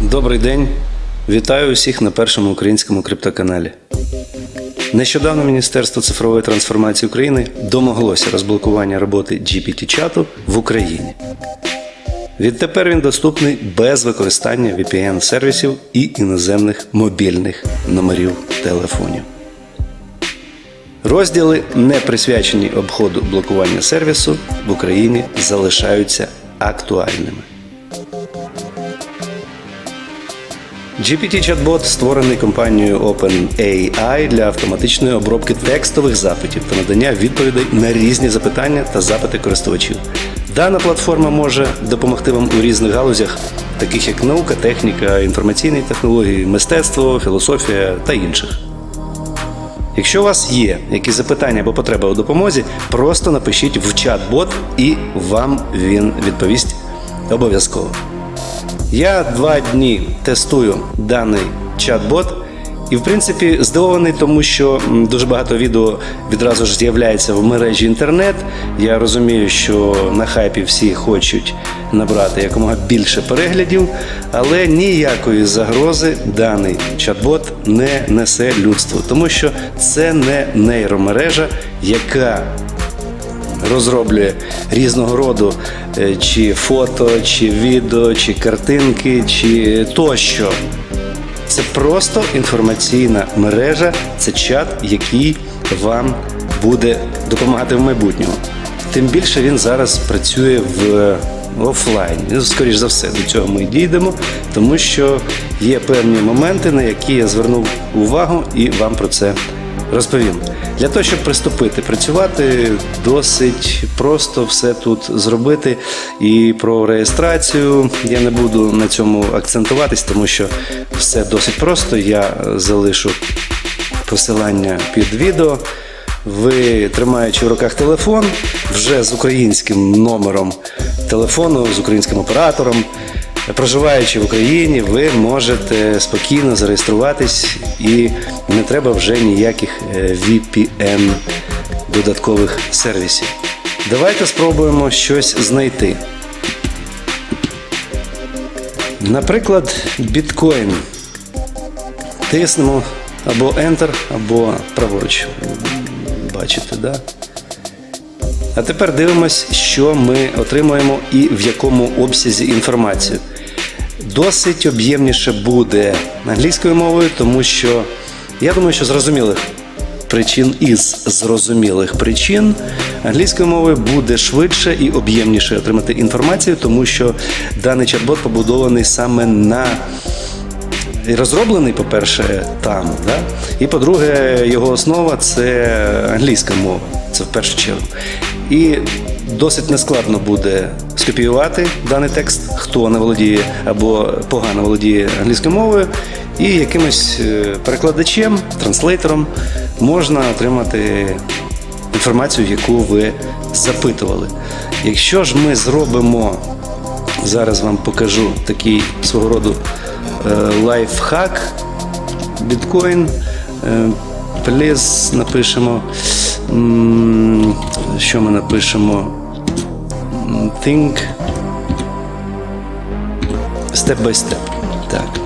Добрий день. Вітаю усіх на першому українському криптоканалі. Нещодавно Міністерство цифрової трансформації України домоглося розблокування роботи GPT-чату в Україні. Відтепер він доступний без використання VPN-сервісів і іноземних мобільних номерів телефонів. Розділи, не присвячені обходу блокування сервісу, в Україні залишаються актуальними. GPT-чат-бот створений компанією OpenAI для автоматичної обробки текстових запитів та надання відповідей на різні запитання та запити користувачів. Дана платформа може допомогти вам у різних галузях, таких як наука, техніка, інформаційні технології, мистецтво, філософія та інших. Якщо у вас є якісь запитання або потреба у допомозі, просто напишіть в чат-бот і вам він відповість обов'язково. Я два дні тестую даний чат-бот. І, в принципі, здивований, тому що дуже багато відео відразу ж з'являється в мережі інтернет. Я розумію, що на хайпі всі хочуть набрати якомога більше переглядів, але ніякої загрози даний чат-бот не несе людству, тому що це не нейромережа, яка розроблює різного роду е, чи фото, чи відео, чи картинки, чи тощо. Це просто інформаційна мережа, це чат, який вам буде допомагати в майбутньому. Тим більше він зараз працює в офлайні. Ну, Скоріш за все, до цього ми дійдемо, тому що є певні моменти, на які я звернув увагу і вам про це розповім. Для того, щоб приступити працювати, досить просто все тут зробити. І про реєстрацію я не буду на цьому акцентуватись, тому що все досить просто. Я залишу посилання під відео. Ви, тримаючи в руках телефон, вже з українським номером телефону, з українським оператором, проживаючи в Україні, ви можете спокійно зареєструватись і не треба вже ніяких е, VPN додаткових сервісів. Давайте спробуємо щось знайти. Наприклад, біткоін. Тиснемо або Enter, або праворуч. Бачите, да? А тепер дивимось, що ми отримуємо і в якому обсязі інформацію. Досить об'ємніше буде англійською мовою, тому що я думаю, що зрозумілих причин із зрозумілих причин англійською мовою буде швидше і об'ємніше отримати інформацію, тому що даний чат-бот побудований саме на розроблений, по-перше, там, да? і по-друге, його основа це англійська мова. Це в першу чергу. І досить нескладно буде скопіювати даний текст, хто не володіє або погано володіє англійською мовою, і якимось е, перекладачем, транслейтером можна отримати інформацію, яку ви запитували. Якщо ж ми зробимо, зараз вам покажу такий свого роду е, лайфхак, біткоін, е, пліз напишемо, що ми напишемо? Think step by step. Так.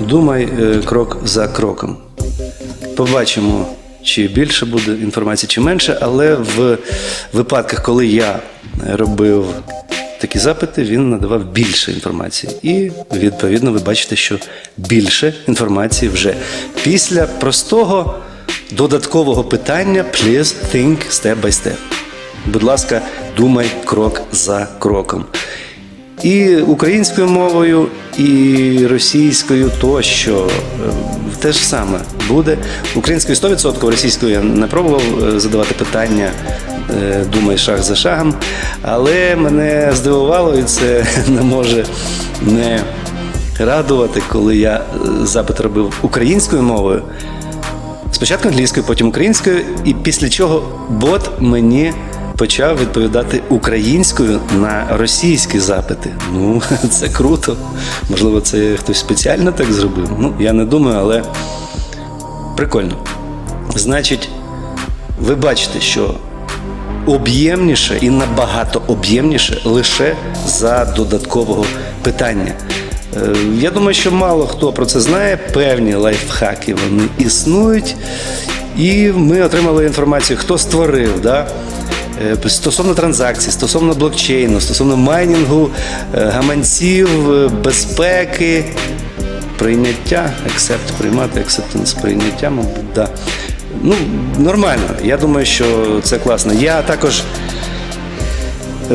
Думай е, крок за кроком. Побачимо, чи більше буде інформації, чи менше, але в випадках, коли я робив такі запити, він надавав більше інформації. І, відповідно, ви бачите, що більше інформації вже. Після простого додаткового питання please think step by step. Будь ласка, думай крок за кроком. І українською мовою, і російською тощо е, те ж саме буде. Українською 100%, російською я не пробував е, задавати питання, е, думай шаг за шагом. Але мене здивувало, і це не може не радувати, коли я е, запит робив українською мовою. Спочатку англійською, потім українською, і після чого бот мені почав відповідати українською на російські запити. Ну, це круто. Можливо, це хтось спеціально так зробив. Ну, я не думаю, але прикольно. Значить, ви бачите, що об'ємніше і набагато об'ємніше лише за додаткового питання. Е, Я думаю, що мало хто про це знає. Певні лайфхаки вони існують. І ми отримали інформацію, хто створив. Да? Е, Стосовно транзакцій, стосовно блокчейну, стосовно майнінгу, е, гаманців, безпеки, прийняття, accept, приймати, acceptance, прийняття, мабуть, да. Ну, нормально. Я думаю, що це класно. Я також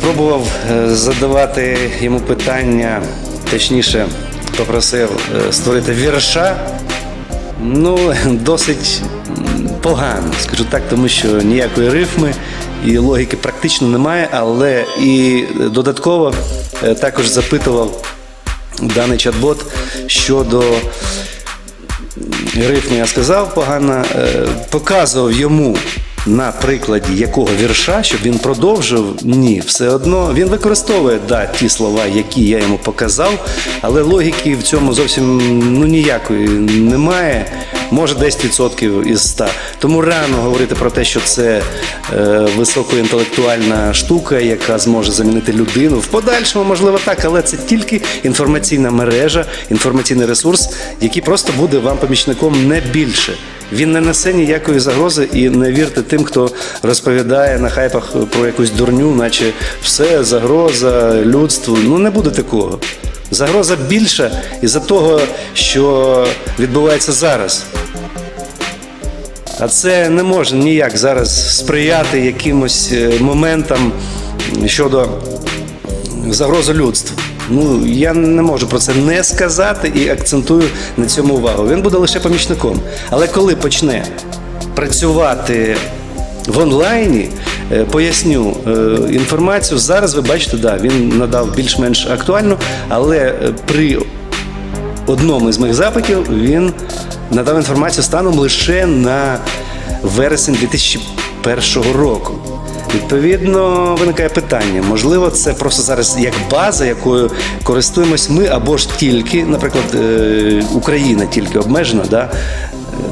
пробував е, задавати йому питання, точніше, попросив е, створити вірша. Ну, досить погано, скажу так, тому що ніякої рифми і логіки практично немає, але і додатково е, також запитував даний чат-бот щодо рифму я сказав погано, е, показував йому на прикладі якого вірша, щоб він продовжив. Ні, все одно він використовує да, ті слова, які я йому показав, але логіки в цьому зовсім ну, ніякої немає. Може 10% із 100. Тому рано говорити про те, що це е, високоінтелектуальна штука, яка зможе замінити людину. В подальшому, можливо, так, але це тільки інформаційна мережа, інформаційний ресурс, який просто буде вам помічником не більше. Він не несе ніякої загрози і не вірте тим, хто розповідає на хайпах про якусь дурню, наче все загроза людству. Ну не буде такого. Загроза більша із-за того, що відбувається зараз. А це не може ніяк зараз сприяти якимось е, моментам щодо загрози людству. Ну, я не можу про це не сказати і акцентую на цьому увагу. Він буде лише помічником. Але коли почне працювати в онлайні, е, поясню е, інформацію. Зараз ви бачите, да, він надав більш-менш актуальну, але е, при одному із моїх запитів він надав інформацію станом лише на вересень 2001 року. Відповідно, виникає питання. Можливо, це просто зараз як база, якою користуємось ми, або ж тільки, наприклад, е, Україна тільки обмежена, да, е,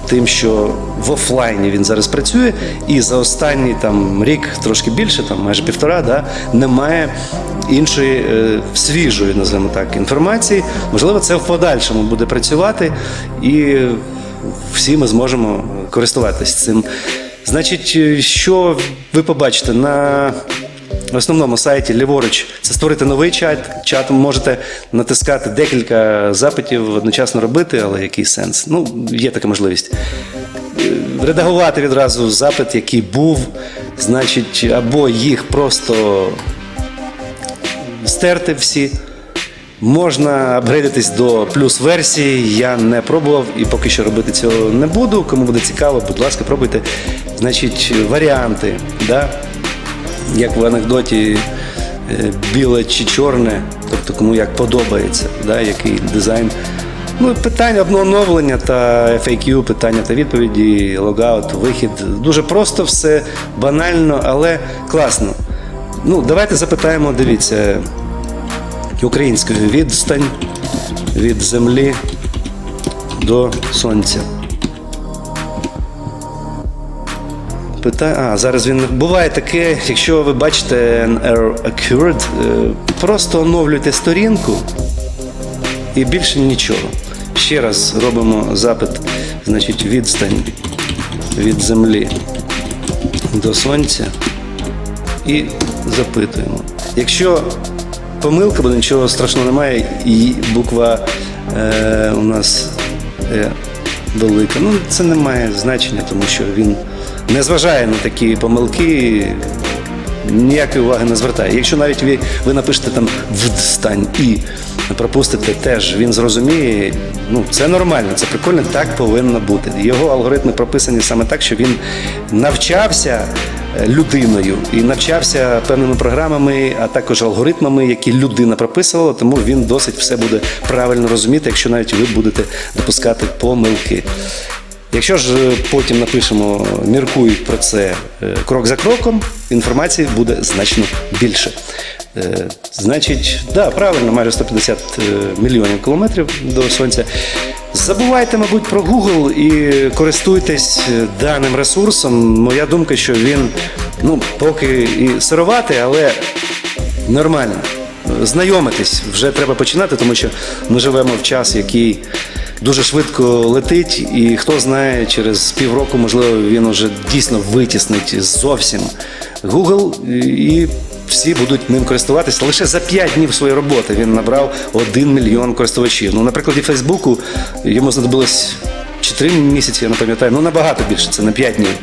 тим, що в офлайні він зараз працює, і за останній там рік, трошки більше, там майже півтора, да, немає іншої е, свіжої, називаємо так, інформації. Можливо, це в подальшому буде працювати, і всі ми зможемо користуватися цим. Значить, е, що ви побачите на основному сайті ліворуч, це створити новий чат. Чат можете натискати декілька запитів одночасно робити, але який сенс? Ну, є така можливість. Е, Редагувати відразу запит, який був, значить, або їх просто стерти всі. Можна апгрейдитись до плюс версії. Я не пробував і поки що робити цього не буду. Кому буде цікаво, будь ласка, пробуйте. Значить, варіанти, да? як в анекдоті е, біле чи чорне, тобто кому як подобається, да? який дизайн. Ну, питання оновлення та FAQ, питання та відповіді, логаут, вихід. Дуже просто все, банально, але класно. Ну, давайте запитаємо, дивіться українською відстань від землі до сонця. Пита... А, зараз він буває таке, якщо ви бачите an error occurred, е, просто оновлюйте сторінку і більше нічого. Ще раз робимо запит, значить, відстань від землі до сонця і запитуємо. Якщо помилка, бо нічого страшного немає, і буква е, у нас е, велика. Ну, це не має значення, тому що він не зважає на такі помилки, ніякої уваги не звертає. Якщо навіть ви, ви напишете там вдстань і пропустите теж, він зрозуміє. Ну, це нормально, це прикольно, так повинно бути. Його алгоритми прописані саме так, що він навчався людиною і навчався певними програмами, а також алгоритмами, які людина прописувала, тому він досить все буде правильно розуміти, якщо навіть ви будете допускати помилки. Якщо ж е, потім напишемо, міркують про це е, крок за кроком, інформації буде значно більше. Е, Значить, да, правильно, майже 150 е, мільйонів кілометрів до сонця. Забувайте, мабуть, про Google і користуйтесь е, даним ресурсом. Моя думка, що він Ну, поки і сирувати, але нормально. Знайомитись вже треба починати, тому що ми живемо в час, який дуже швидко летить, і хто знає, через півроку, можливо, він уже дійсно витіснить зовсім Google і всі будуть ним користуватися. Лише за 5 днів своєї роботи він набрав 1 мільйон користувачів. Ну, на прикладі Фейсбуку йому знадобилось 4 місяці, я не пам'ятаю, ну набагато більше, це на 5 днів.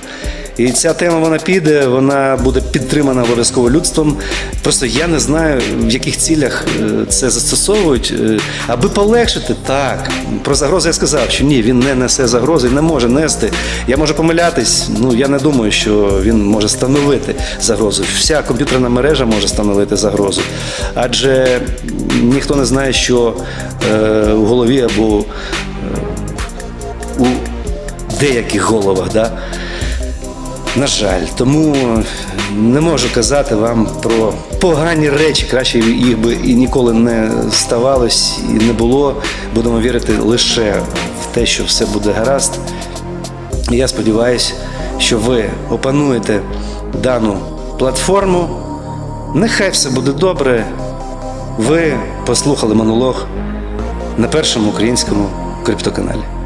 І ця тема вона піде, вона буде підтримана обов'язково людством. Просто я не знаю, в яких цілях е, це застосовують. Е, Аби полегшити, так. Про загрози я сказав, що ні, він не несе загрози, не може нести. Я можу помилятись, ну я не думаю, що він може становити загрозу. Вся комп'ютерна мережа може становити загрозу. Адже ніхто не знає, що е, у голові або у деяких головах. Да? На жаль, тому не можу казати вам про погані речі, краще їх би і ніколи не ставалось і не було. Будемо вірити лише в те, що все буде гаразд. Я сподіваюся, що ви опануєте дану платформу. Нехай все буде добре. Ви послухали монолог на першому українському криптоканалі.